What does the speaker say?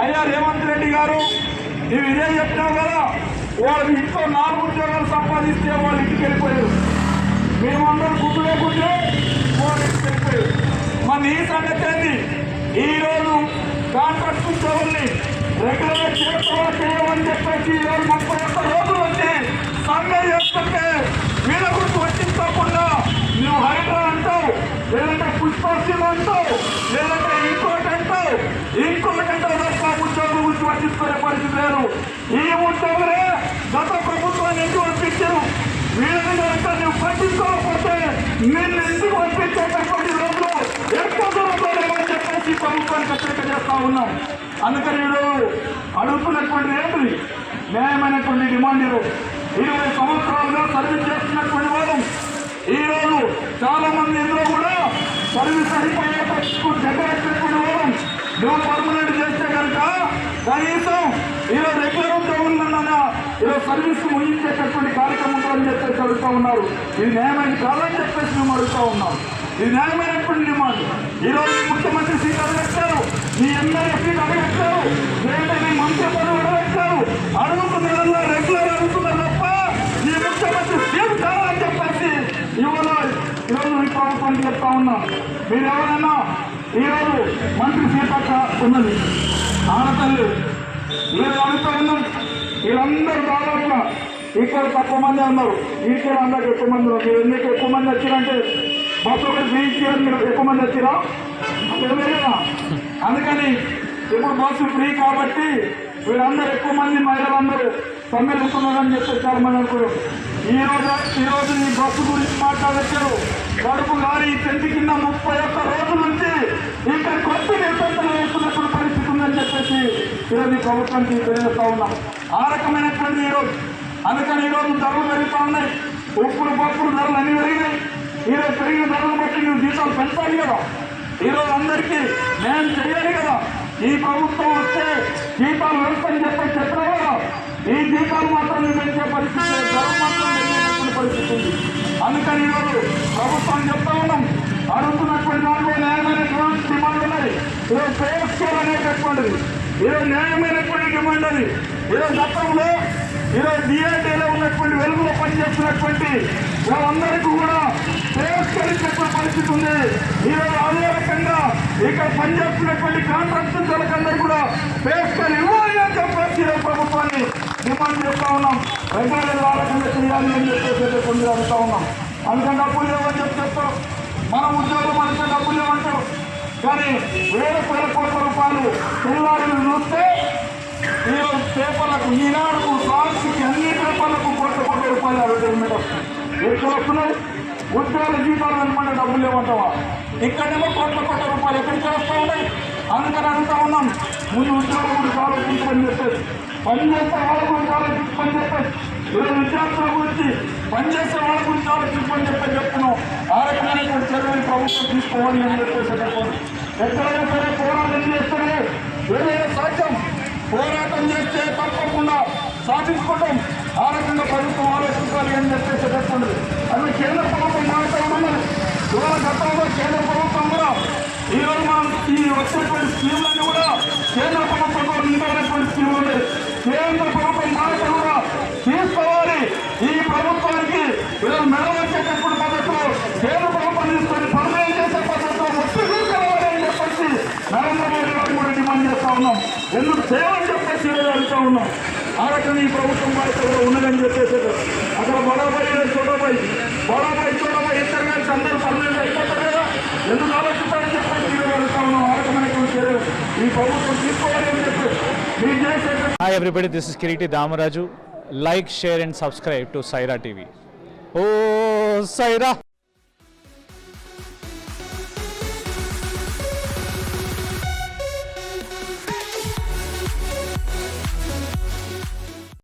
అయ్యా రేవంత్ రెడ్డి గారు నువ్వు ఇదే చెప్తావు కదా వాళ్ళు ఇంట్లో నాలుగు ఉద్యోగాలు సంపాదిస్తే వాళ్ళు ఇంటికి వెళ్ళిపోయారు. మేమందరం గుడ్డు లేకుంటే వాళ్ళు ఇంటికి వెళ్ళిపోయారు. మన ఈ సంగతి ఏంది? ఈ రోజు కాంట్రాక్ట్ ఉద్యోగుల్ని రెగ్యులర్ చేస్తావా చేయమని చెప్పేసి ఈ రోజు ముప్పై ఒక్క రోజులు వచ్చి సమ్మె చేస్తుంటే వీళ్ళ గురించి వచ్చించకుండా నువ్వు హైడ్రా అంటావు లేదంటే పుష్పశీల అంటావు లేదంటే ఇంకోటి అంటావు ఇంకోటి అంటావు తప్ప ఉద్యోగుల గురించి పట్టించుకునే ఈ ఉద్యోగులే గత ప్రభుత్వాన్ని ఎందుకు పంపించారు వీళ్ళని కనుక నువ్వు పట్టించుకోకపోతే నిన్ను ఎందుకు పంపించేటటువంటి రోజులు ఎక్కువ దూరంలో చెప్పేసి ప్రభుత్వానికి హెచ్చరిక చేస్తా ఉన్నాం. అందుకని వీళ్ళు అడుగుతున్నటువంటి ఏంటి? న్యాయమైనటువంటి డిమాండ్ ఈరోజు. ఇరవై సంవత్సరాలుగా సర్వీస్ చేస్తున్నటువంటి వారు ఈరోజు రోజు చాలా మంది ఇందులో కూడా సర్వీస్ అయిపోయే పరిస్థితికి దగ్గర వచ్చేటువంటి వాళ్ళం. నువ్వు పర్మనెంట్ చేస్తే కనుక కనీసం ఈరోజు రెగ్యులర్ ఉద్యోగులన్నా ఈరోజు సర్వీస్ ముగించేటటువంటి కార్యక్రమం ఉందని చెప్పేసి అడుగుతా ఉన్నారు? ఇది న్యాయమైన కాదని చెప్పేసి మేము అడుగుతా ఉన్నాం. ఇది న్యాయమైనటువంటి డిమాండ్. ఈరోజు ముఖ్యమంత్రి సీట్ అడగట్టారు. మీ ఎమ్మెల్యే సీట్ అడగట్టారు. లేదంటే మీ మంత్రి పదవి అడగట్టారు. అడుగుతున్న రెగ్యులర్ అడుగుతున్నారు తప్ప ఈ ముఖ్యమంత్రి సీట్ కావాలని చెప్పేసి ఇవాళ ఈరోజు మీ ప్రభుత్వానికి చెప్తా ఉన్నాం. మీరు ఎవరైనా ఈరోజు మంత్రి సీట్ అక్క ఉన్నది? ఆడతల్లి మీరు అడుగుతా ఉన్నాం వీళ్ళందరూ దాదాపుగా ఇక్కడ తక్కువ మంది ఉన్నారు. ఇక్కడ అందరికి ఎక్కువ మంది ఉన్నారు. మీరు ఎందుకు ఎక్కువ మంది వచ్చారంటే బస్సు ఒకటి ఫ్రీ మీరు ఎక్కువ మంది వచ్చిరా? తెలియదా అందుకని ఇప్పుడు బస్సు ఫ్రీ కాబట్టి వీళ్ళందరూ ఎక్కువ మంది మహిళలందరూ సమ్మెలుతున్నారని చెప్పి చాలా మంది ఈ రోజు ఈ రోజు ఈ బస్సు గురించి మాట్లాడచ్చారు. కడుపు గారి చెంటి కింద ముప్పై ఒక్క రోజుల నుంచి ఇక్కడ కొత్త చెప్పేసి ఈరోజు ఈ ప్రభుత్వానికి తెలియజేస్తా ఉన్నాం. ఆ రకమైనటువంటి ఈరోజు అందుకని ఈరోజు ధరలు పెరుగుతూ ఉన్నాయి. ఉప్పులు పప్పులు ధరలు అన్ని పెరిగినాయి. ఈరోజు పెరిగిన ధరలు బట్టి నువ్వు జీతాలు పెంచాలి కదా. ఈరోజు అందరికీ నేను చేయాలి కదా. ఈ ప్రభుత్వం వస్తే జీతాలు పెంచని చెప్పి చెప్పినా కదా. ఈ జీతాలు మాత్రం పెంచే పరిస్థితి ధరలు మాత్రం పెంచేటటువంటి పరిస్థితి ఉంది. అందుకని ఈరోజు ప్రభుత్వం చెప్తా ఉన్నాం. అడుగుతున్నటువంటి దాంట్లో ఈరోజు పే అనేటటువంటిది ఈరోజు న్యాయమైనటువంటి డిమాండ్ అది. ఈరోజు గతంలో ఈరోజు డిఆర్డీలో ఉన్నటువంటి వెలుగులో పనిచేస్తున్నటువంటి వాళ్ళందరికీ కూడా తిరస్కరించేటువంటి పరిస్థితి ఉంది. ఈరోజు అదే రకంగా ఇక్కడ పనిచేస్తున్నటువంటి కాంట్రాక్టర్లందరూ కూడా పేస్కర్ ఇవ్వాలి అని చెప్పేసి ఈరోజు ప్రభుత్వాన్ని డిమాండ్ చేస్తా ఉన్నాం. రైతులు ఆలోచన చేయాలి అని చెప్పేసి కొన్ని అడుగుతా ఉన్నాం అందుకని డబ్బులు లేవని చెప్పి చెప్తారు మన ఉద్యోగం అంటే డబ్బులు లేవంటారు కానీ వేల వేల కోట్ల రూపాయలు పిల్లలను చూస్తే ఈరోజు పేపర్లకు ఈనాడుకు సాక్షికి అన్ని పేపర్లకు కోట్ల కోట్ల రూపాయలు అడ్వర్టైజ్మెంట్ వస్తుంది ఎక్కడ వస్తున్నాయి? ఉద్యోగ జీతాలు అనమాట డబ్బులు లేవంటావా? ఇక్కడేమో కోట్ల కోట్ల రూపాయలు ఎక్కడికి వస్తూ ఉన్నాయి. అందుకని అడుగుతా ఉన్నాం. ముందు ఉద్యోగం గురించి ఆలోచించమని చెప్పేసి పనిచేసే వాళ్ళ గురించి ఆలోచించమని చెప్పేసి ఈరోజు విద్యార్థుల గురించి పనిచేసే వాళ్ళ గురించి ఆలోచించమని చెప్పి చెప్తున్నాం. ప్రభుత్వం తీసుకోవాలి అని చెప్పేసి చెప్పండి ఎక్కడైనా సరే పోరాటం చేస్తేనే ఏదైనా సాధ్యం పోరాటం చేస్తే తప్పకుండా సాధించుకోవటం ఆ రకంగా ప్రభుత్వం ఆలోచించాలి అని చెప్పేసి చెప్పండి అది కేంద్ర ప్రభుత్వం మాట్లాడమని ఇవాళ గతంలో కేంద్ర ప్రభుత్వం కూడా ఈరోజు మనం ఈ వచ్చినటువంటి స్కీమ్లను కూడా కేంద్ర ప్రభుత్వంలో నిండినటువంటి స్కీమ్ ఉంది కేంద్ర ప్రభుత్వం మాట కూడా తీసుకోవాలి ఈ ప్రభుత్వానికి ఈరోజు మెడ వచ్చేటటువంటి పద్ధతిలో కేంద్ర ప్రభుత్వం తీసుకొని పనులు చేసే పద్ధతిలో ఒత్తిడి తీసుకురావాలి అని చెప్పేసి నరేంద్ర మోడీ గారు కూడా డిమాండ్ చేస్తా ఉన్నాం. ఎందుకు చేయాలని చెప్పేసి ఈరోజు అడుగుతా ఉన్నాం. ఆ రకంగా ఈ ప్రభుత్వం బాధ్యత కూడా ఉన్నదని చెప్పేసి అక్కడ బడాబాయి చోటాబాయి బడాబాయి చోటాబాయి ఇద్దరు కలిసి అందరూ పర్మనెంట్ అయిపోతారు కదా. ఎందుకు ఆలోచిస్తారని చెప్పేసి ఈరోజు అడుగుతా ఉన్నాం. ఆ రకమైనటువంటి చర్యలు ఈ ప్రభుత్వం తీసుకోవాలని అని చెప్పి మీరు చేసే hi everybody this is Kireeti Damaraju like share and subscribe to Saira TV oh Sye Raa